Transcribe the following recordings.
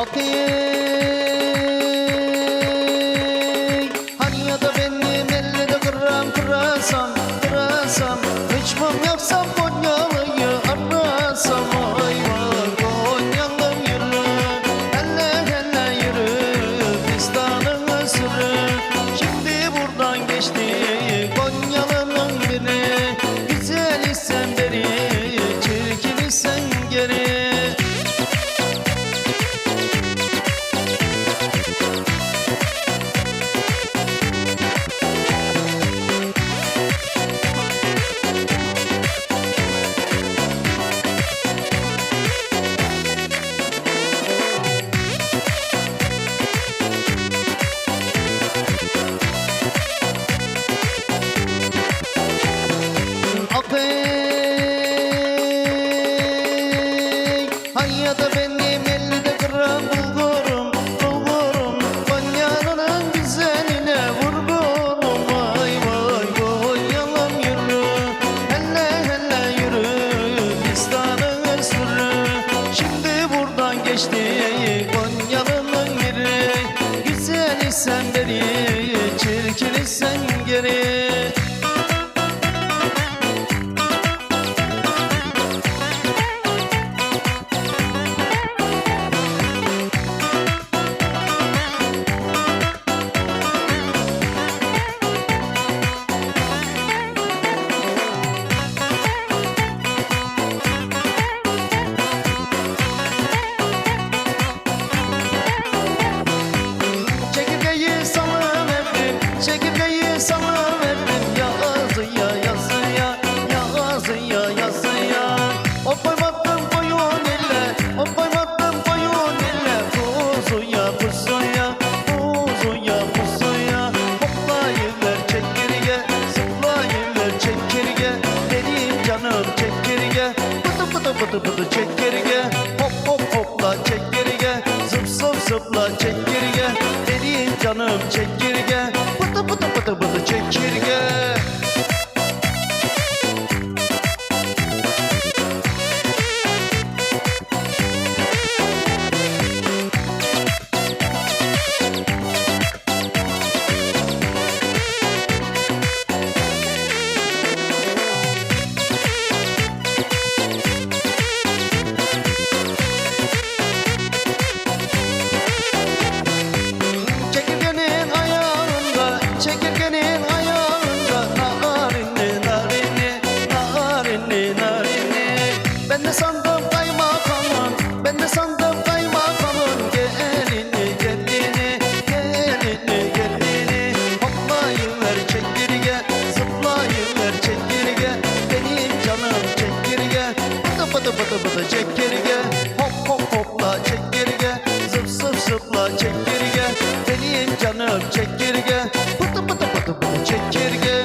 hockey. Get, it. çekirge. Hop hop hopla çekirge. Zıp zıp zıpla çekirge. Deliyim canım çekirge. Pıtı pıtı pıtı pıtı çekirge.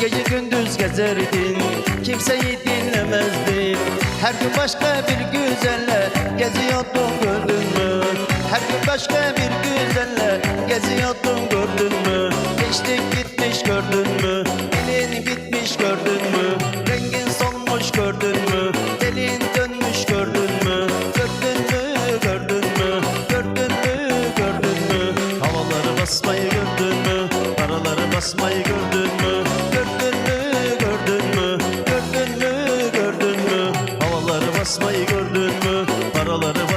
Gece gündüz gezerdin. Kimseyi her gün başka bir güzelle geziyordum gördün Her gün başka bir güzelle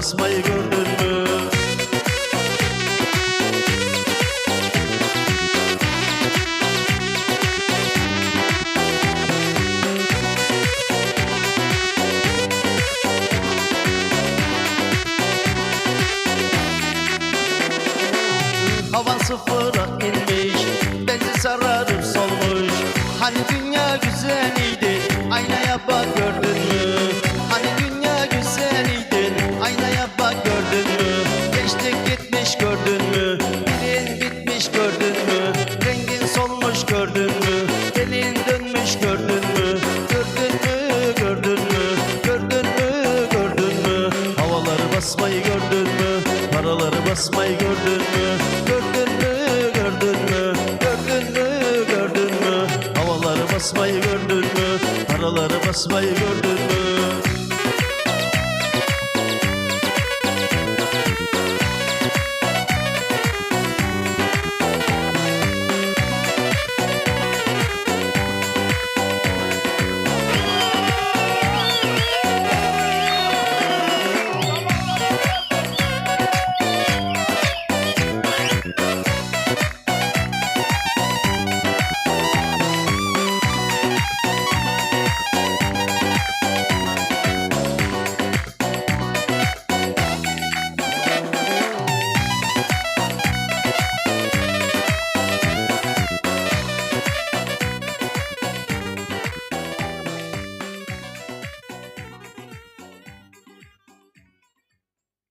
basmayı gördün mü? Hava sıfıra inmiş Beni sararıp solmuş Hani dünya güzeli gördün mü? Paraları basmayı gördün mü? Gördün mü? Gördün mü? Gördün mü? Gördün mü? Havaları basmayı gördün mü? Paraları basmayı gördün mü?